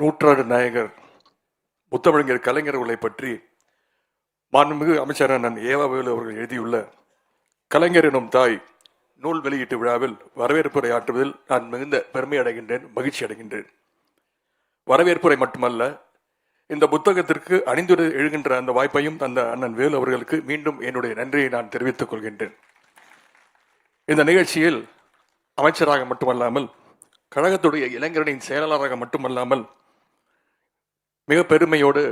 நூற்றாண்டு நாயகர் முத்தமிழர் கலைஞர்களை பற்றி மாண்புமிகு அமைச்சர் அண்ணன் ஏவாவேலு அவர்கள் எழுதியுள்ள கலைஞர் எனும் தாய் நூல் வெளியீட்டு விழாவில் வரவேற்புரை ஆற்றுவதில் நான் மிகுந்த பெருமை அடைகின்றேன் மகிழ்ச்சி அடைகின்றேன். வரவேற்புரை மட்டுமல்ல இந்த புத்தகத்திற்கு அணிந்துரை எழுகின்ற அந்த வாய்ப்பையும் தந்த அண்ணன் வேலு அவர்களுக்கு மீண்டும் என்னுடைய நன்றியை நான் தெரிவித்துக் கொள்கின்றேன். இந்த நிகழ்ச்சியில் அமைச்சராக மட்டுமல்லாமல் கழகத்துடைய இளைஞரணியின் செயலாளராக மட்டுமல்லாமல் மிக பெருமையோடு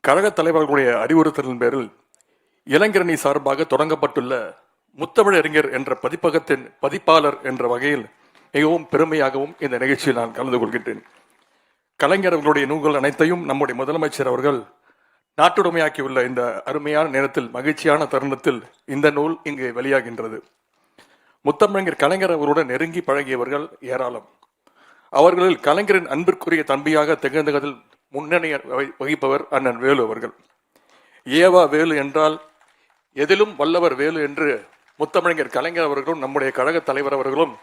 கழக தலைவர்களுடைய அறிவுறுத்தலின் பேரில் இளைஞரணி சார்பாக தொடங்கப்பட்டுள்ள முத்தமிழறிஞர் என்ற பதிப்பகத்தின் பதிப்பாளர் என்ற வகையில் மிகவும் பெருமையாகவும் இந்த நிகழ்ச்சியில் நான் கலந்து கொள்கின்றேன். கலைஞர் அவர்களுடைய நூல்கள் அனைத்தையும் நம்முடைய முதலமைச்சர் அவர்கள் நாட்டுடைமையாக்கியுள்ள இந்த அருமையான நேரத்தில் மகிழ்ச்சியான தருணத்தில் இந்த நூல் இங்கு வெளியாகின்றது. முத்தமிழங்கர் கலைஞர் அவருடன் நெருங்கி பழகியவர்கள் ஏராளம். அவர்களில் கலைஞரின் அன்பிற்குரிய தம்பியாக திகழ்ந்ததில் முன்னணி வகி- வகிப்பவர் அண்ணன் வேலு அவர்கள். ஏவா வேலு என்றால் எதிலும் வல்லவர் வேலு என்று முத்தமிழர் கலைஞர் அவர்களும் நம்முடைய கழக தலைவர் அவர்களும்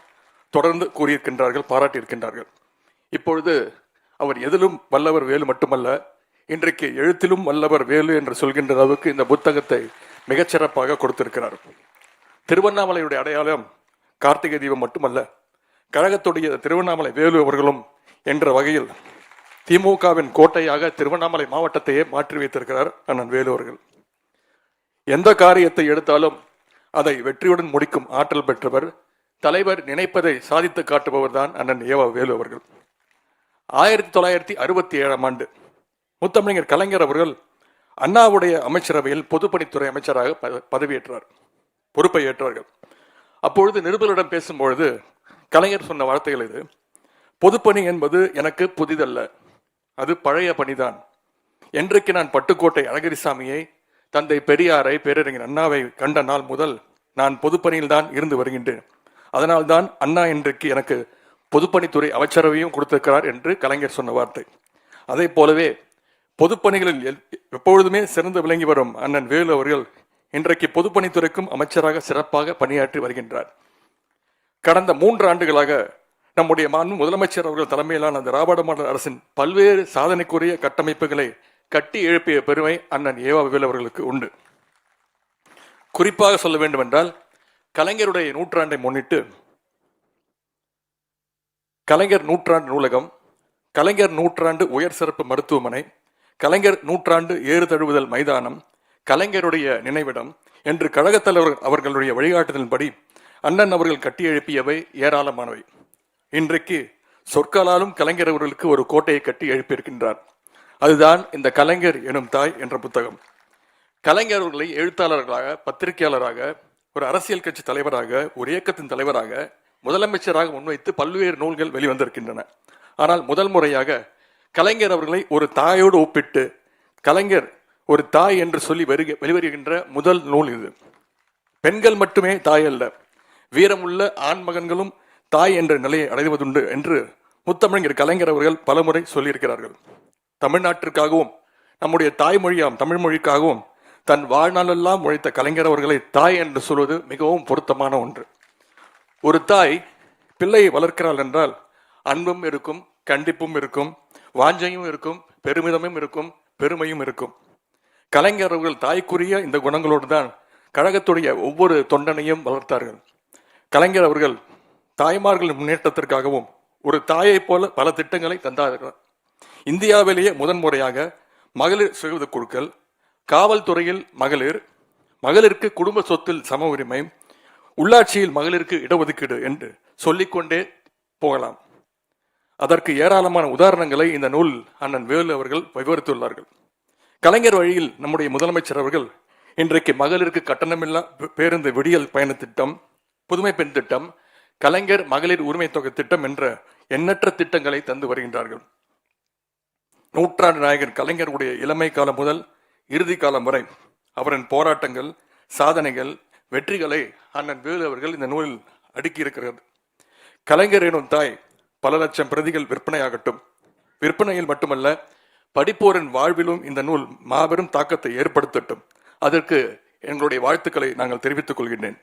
தொடர்ந்து கூறியிருக்கின்றார்கள் பாராட்டியிருக்கின்றார்கள். இப்பொழுது அவர் எதிலும் வல்லவர் வேலு மட்டுமல்ல இன்றைக்கு எழுத்திலும் வல்லவர் வேலு என்று சொல்கின்ற அளவுக்கு இந்த புத்தகத்தை மிகச்சிறப்பாக கொடுத்திருக்கிறார். திருவண்ணாமலையுடைய அடையாளம் கார்த்திகை தீபம் மட்டுமல்ல கழகத்துடைய திருவண்ணாமலை வேலு அவர்களும் என்ற வகையில் திமுகவின் கோட்டையாக திருவண்ணாமலை மாவட்டத்தையே மாற்றி வைத்திருக்கிறார் அண்ணன் வேலூர்கள் எந்த காரியத்தை எடுத்தாலும் அதை வெற்றியுடன் முடிக்கும் ஆற்றல் பெற்றவர் தலைவர் நினைப்பதை சாதித்து காட்டுபவர் தான் அண்ணன் ஏவா வேலு அவர்கள். ஆயிரத்தி தொள்ளாயிரத்தி அறுபத்தி ஏழாம் ஆண்டு முத்தமிழர் கலைஞர் அவர்கள் அண்ணாவுடைய அமைச்சரவையில் பொதுப்பணித்துறை அமைச்சராக பதவியேற்றார் பொறுப்பை ஏற்றார்கள். அப்பொழுது நிருபர்களிடம் பேசும்பொழுது கலைஞர் சொன்ன வார்த்தைகள் இது பொதுப்பணி என்பது எனக்கு புதிதல்ல. அது பழைய பணிதான். என்றைக்கு நான் பட்டுக்கோட்டை அழகிரிசாமியை தந்தை பெரியாரை பேரறிஞர் அண்ணாவை கண்ட நாள் முதல் நான் பொதுப்பணியில் தான் இருந்து வருகின்றேன். அதனால்தான் அண்ணா இன்றைக்கு எனக்கு பொதுப்பணித்துறை அமைச்சரவையும் கொடுத்திருக்கிறார் என்று கலைஞர் சொன்ன வார்த்தை. அதே போலவே பொதுப்பணிகளில் எப்பொழுதுமே சிறந்து விளங்கி வரும் அண்ணன் வேலு அவர்கள் இன்றைக்கு பொதுப்பணித்துறைக்கும் அமைச்சராக சிறப்பாக பணியாற்றி வருகின்றார். கடந்த மூன்று ஆண்டுகளாக நம்முடைய மாண்பு முதலமைச்சர் அவர்கள் தலைமையிலான அந்த ராபாட மாடல் அரசின் பல்வேறு சாதனைக்குரிய கட்டமைப்புகளை கட்டி எழுப்பிய பெருமை அண்ணன் ஏவா வேலு அவர்களுக்கு உண்டு. குறிப்பாக சொல்ல வேண்டுமென்றால் கலைஞருடைய நூற்றாண்டை முன்னிட்டு கலைஞர் நூற்றாண்டு நூலகம் கலைஞர் நூற்றாண்டு உயர் சிறப்பு மருத்துவமனை கலைஞர் நூற்றாண்டு ஏறு தழுவுதல் மைதானம் கலைஞருடைய நினைவிடம் என்று கழகத் தலைவர் அவர்களுடைய வழிகாட்டுதலின்படி அண்ணன் அவர்கள் கட்டி எழுப்பியவை ஏராளமானவை. இன்றைக்கு சொற்களாலும் கலைஞர் அவர்களுக்கு ஒரு கோட்டையை கட்டி எழுப்பியிருக்கின்றார். அதுதான் இந்த கலைஞர் எனும் தாய் என்ற புத்தகம். கலைஞர் எழுத்தாளர்களாக பத்திரிகையாளராக ஒரு அரசியல் கட்சி தலைவராக ஒரு இயக்கத்தின் தலைவராக முதலமைச்சராக முன்வைத்து பல்வேறு நூல்கள் வெளிவந்திருக்கின்றன. ஆனால் முதல் முறையாக கலைஞர் அவர்களை ஒரு தாயோடு ஒப்பிட்டு கலைஞர் ஒரு தாய் என்று சொல்லி வருக வெளிவருகின்ற முதல் நூல் இது. பெண்கள் மட்டுமே தாய் அல்ல. வீரமுள்ள ஆண் மகன்களும் தாய் என்ற நிலையை அடைவதுண்டு என்று முத்தமிழர் கலைஞர் அவர்கள் பலமுறை சொல்லியிருக்கிறார்கள். தமிழ்நாட்டிற்காகவும் நம்முடைய தாய்மொழியாம் தமிழ் மொழிக்காகவும் தன் வாழ்நாளெல்லாம் உழைத்த கலைஞர் அவர்களை தாய் என்று சொல்வது மிகவும் பொருத்தமான ஒன்று. ஒரு தாய் பிள்ளையை வளர்க்கிறாள் என்றால் அன்பும் இருக்கும் கண்டிப்பும் இருக்கும் வாஞ்சையும் இருக்கும் பெருமிதமும் இருக்கும் பெருமையும் இருக்கும். கலைஞர் அவர்கள் தாய்க்குரிய இந்த குணங்களோடு தான் கழகத்துடைய ஒவ்வொரு தொண்டனையும் வளர்த்தார்கள். கலைஞர் அவர்கள் தாய்மார்களின் முன்னேற்றத்திற்காகவும் ஒரு தாயைப் போல பல திட்டங்களை தந்தார்கள். இந்தியாவிலேயே முதன்முறையாக மகளிர் சுய குழுக்கள் காவல்துறையில் மகளிர் மகளிருக்கு குடும்ப சொத்தில் சம உரிமை உள்ளாட்சியில் மகளிருக்கு இடஒதுக்கீடு என்று சொல்லிக்கொண்டே போகலாம். அதற்கு ஏராளமான உதாரணங்களை இந்த நூல் அண்ணன் வேலு அவர்கள் விவரித்துள்ளார்கள். கலைஞர் வழியில் நம்முடைய முதலமைச்சர் அவர்கள் இன்றைக்கு மகளிருக்கு கட்டணமில்லா பேருந்து விடியல் பயண திட்டம் புதுமை பெண் திட்டம் கலைஞர் மகளிர் உரிமை தொகை திட்டம் என்ற எண்ணற்ற திட்டங்களை தந்து வருகின்றார்கள். நூற்றாண்டு நாயகர் கலைஞருடைய இளமை காலம் முதல் இறுதி காலம் வரை அவரின் போராட்டங்கள் சாதனைகள் வெற்றிகளை அண்ணன் வேலு அவர்கள் இந்த நூலில் அடுக்கியிருக்கிறது கலைஞர் எனும் தாய் பல லட்சம் பிரதிகள் விற்பனையாகட்டும். விற்பனையில் மட்டுமல்ல படிப்போரின் வாழ்விலும் இந்த நூல் மாபெரும் தாக்கத்தை ஏற்படுத்தட்டும். அதற்கு எங்களுடைய வாழ்த்துக்களை நாங்கள் தெரிவித்துக் கொள்கின்றேன்.